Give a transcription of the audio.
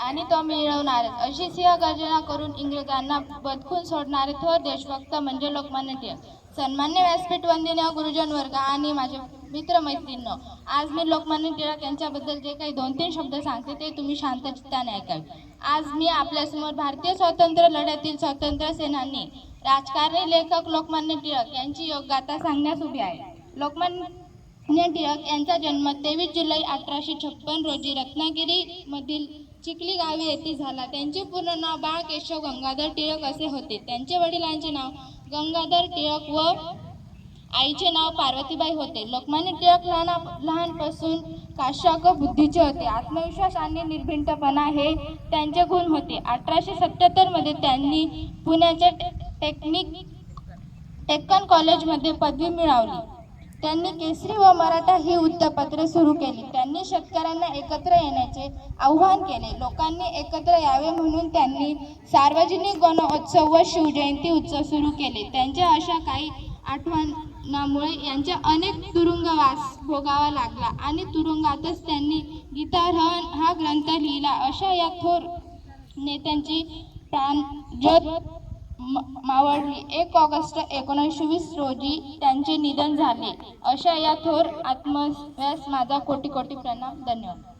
आणि तो मिळवणारच अशी सिंहगर्जना करून इंग्रजांना बदकून सोडणारे थोर देशभक्त म्हणजे लोकमान्य टिळक. सन्मान्य व्यासपीठ वंदनीय गुरुजन वर्ग आणि माझे मित्रमैत्रिणींनो आज मी लोकमान्य टिळक यांच्याबद्दल जे काही दोन तीन शब्द सांगते ते तुम्ही शांत चित्ताने ऐकावे. आज मी आपल्यासमोर भारतीय स्वातंत्र्य लढ्यातील स्वातंत्र्य सेनानी राजकारणी लेखक लोकमान्य टिळक यांची योगगाथा सांगण्यास उभी आहे. लोकमान्य टिळक यांचा जन्म तेवीस जुलै अठराशे छप्पन रोजी रत्नागिरी मधील चिखली गावी येथे झाला. त्यांचे पूर्ण नाव बाळ केशव गंगाधर टिळक असे होते. त्यांचे वडिलांचे नाव गंगाधर टिळक व आईचे नाव पार्वतीबाई होते. लोकमान्य टिळक लहान लहानपासून काशाक बुद्धीचे होते. आत्मविश्वास आणि निर्भिंटपणा हे त्यांचे गुण होते. अठराशे सत्याहत्तरमध्ये त्यांनी पुण्याच्या टे- टेक्निक टेक्कन कॉलेजमध्ये पदवी मिळवली. त्यांनी केसरी व मराठा ही वृत्तपत्रे सुरू केली. त्यांनी शेतकऱ्यांना एकत्र येण्याचे आव्हान केले लोकांनी एकत्र यावे म्हणून त्यांनी सार्वजनिक गणोत्सव व शिवजयंती उत्सव सुरू केले. त्यांच्या अशा काही आठवणामुळे यांच्या अनेक तुरुंगवास भोगावा लागला आणि तुरुंगातच त्यांनी गीतारहन हा ग्रंथ लिहिला. अशा या थोर नेत्यांची प्राणज्योत म- मावळली. एक ऑगस्ट एकोणीसशे वीस रोजी त्यांचे निधन झाले. अशा या थोर आत्मव्यास माझा कोटी कोटी प्रणाम. धन्यवाद.